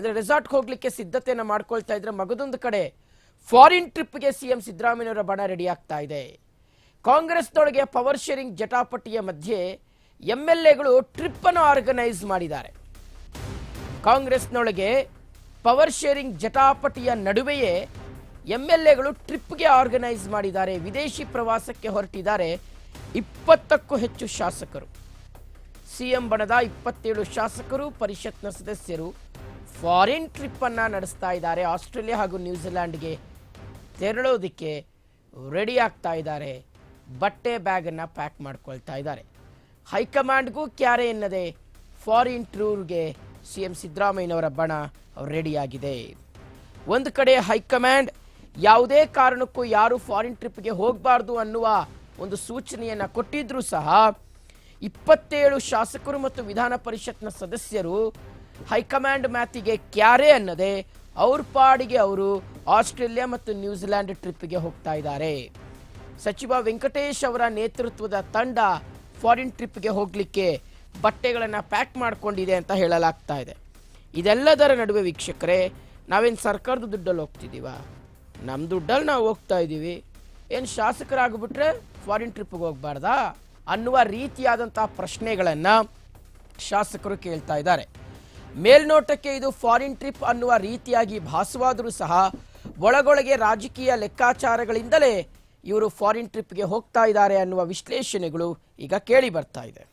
ಅಂದರೆ ರೆಸಾರ್ಟ್ಗೆ ಹೋಗ್ಲಿಕ್ಕೆ ಸಿದ್ಧತೆಯನ್ನು ಮಾಡ್ಕೊಳ್ತಾ ಇದ್ರೆ ಮಗದೊಂದು ಕಡೆ ಫಾರಿನ್ ಟ್ರಿಪ್ಗೆ ಸಿ ಎಂ ಸಿದ್ದರಾಮಯ್ಯವರ ಬಣ ರೆಡಿ ಆಗ್ತಾ ಇದೆ. ಕಾಂಗ್ರೆಸ್ನೊಳಗೆ ಪವರ್ ಶೇರಿಂಗ್ ಜಟಾಪಟಿಯ ಮಧ್ಯೆ ಎಂ ಎಲ್ ಎಗಳು ಟ್ರಿಪ್ ಅನ್ನು ಆರ್ಗನೈಸ್ ಮಾಡಿದ್ದಾರೆ. ಕಾಂಗ್ರೆಸ್ನೊಳಗೆ ಪವರ್ ಶೇರಿಂಗ್ ಜಟಾಪಟಿಯ ನಡುವೆಯೇ ಎಂ ಎಲ್ ಎಗಳು ಟ್ರಿಪ್ಗೆ ಆರ್ಗನೈಸ್ ಮಾಡಿದ್ದಾರೆ. ವಿದೇಶಿ ಪ್ರವಾಸಕ್ಕೆ ಹೊರಟಿದ್ದಾರೆ ಇಪ್ಪತ್ತಕ್ಕೂ ಹೆಚ್ಚು ಶಾಸಕರು. ಸಿಎಂ ಬಣದ ಇಪ್ಪತ್ತೇಳು ಶಾಸಕರು, ಪರಿಷತ್ನ ಸದಸ್ಯರು ಫಾರಿನ್ ಟ್ರಿಪ್ ಅನ್ನ ನಡೆಸ್ತಾ ಇದ್ದಾರೆ. ಆಸ್ಟ್ರೇಲಿಯಾ ಹಾಗೂ ನ್ಯೂಜಿಲ್ಯಾಂಡ್ಗೆ ತೆರಳೋದಕ್ಕೆ ರೆಡಿ ಆಗ್ತಾ ಇದ್ದಾರೆ. ಬಟ್ಟೆ ಬ್ಯಾಗನ್ನು ಪ್ಯಾಕ್ ಮಾಡ್ಕೊಳ್ತಾ ಇದ್ದಾರೆ. ಹೈಕಮಾಂಡ್ಗೂ ಕ್ಯಾರೆ ಎನ್ನದೆ ಫಾರಿನ್ ಟೂರ್ಗೆ ಸಿ ಎಂ ಸಿದ್ದರಾಮಯ್ಯನವರ ಬಣ ರೆಡಿಯಾಗಿದೆ ಒಂದು ಕಡೆ ಹೈಕಮಾಂಡ್ ಯಾವುದೇ ಕಾರಣಕ್ಕೂ ಯಾರು ಫಾರಿನ್ ಟ್ರಿಪ್ಗೆ ಹೋಗಬಾರ್ದು ಅನ್ನುವ ಒಂದು ಸೂಚನೆಯನ್ನು ಕೊಟ್ಟಿದ್ರೂ ಸಹ ಇಪ್ಪತ್ತೇಳು ಶಾಸಕರು ಮತ್ತು ವಿಧಾನ ಪರಿಷತ್ನ ಸದಸ್ಯರು ಹೈಕಮಾಂಡ್ ಮ್ಯಾತಿಗೆ ಕ್ಯಾರೆ ಅನ್ನದೆ ಅವ್ರ ಪಾಡಿಗೆ ಅವರು ಆಸ್ಟ್ರೇಲಿಯಾ ಮತ್ತು ನ್ಯೂಜಿಲ್ಯಾಂಡ್ ಟ್ರಿಪ್ಗೆ ಹೋಗ್ತಾ ಇದ್ದಾರೆ. ಸಚಿವ ವೆಂಕಟೇಶ್ ಅವರ ನೇತೃತ್ವದ ತಂಡ ಫಾರಿನ್ ಟ್ರಿಪ್ಗೆ ಹೋಗಲಿಕ್ಕೆ ಬಟ್ಟೆಗಳನ್ನು ಪ್ಯಾಕ್ ಮಾಡಿಕೊಂಡಿದೆ ಅಂತ ಹೇಳಲಾಗ್ತಾ ಇದೆ. ಇದೆಲ್ಲದರ ನಡುವೆ ವೀಕ್ಷಕರೇ, ನಾವೇನು ಸರ್ಕಾರದ ದುಡ್ಡಲ್ಲಿ ಹೋಗ್ತಿದ್ದೀವ? ನಮ್ಮ ದುಡ್ಡಲ್ಲಿ ನಾವು ಹೋಗ್ತಾ ಇದ್ದೀವಿ. ಏನು ಶಾಸಕರಾಗ್ಬಿಟ್ರೆ ಫಾರಿನ್ ಟ್ರಿಪ್ಗೆ ಹೋಗ್ಬಾರ್ದಾ ಅನ್ನುವ ರೀತಿಯಾದಂಥ ಪ್ರಶ್ನೆಗಳನ್ನು ಶಾಸಕರು ಕೇಳ್ತಾ ಇದ್ದಾರೆ. ಮೇಲ್ನೋಟಕ್ಕೆ ಇದು ಫಾರಿನ್ ಟ್ರಿಪ್ ಅನ್ನುವ ರೀತಿಯಾಗಿ ಭಾಸವಾದರೂ ಸಹ ಒಳಗೊಳಗೆ ರಾಜಕೀಯ ಲೆಕ್ಕಾಚಾರಗಳಿಂದಲೇ ಇವರು ಫಾರಿನ್ ಟ್ರಿಪ್ಗೆ ಹೋಗ್ತಾ ಇದ್ದಾರೆ ಅನ್ನುವ ವಿಶ್ಲೇಷಣೆಗಳು ಈಗ ಕೇಳಿ ಬರ್ತಾ ಇದೆ.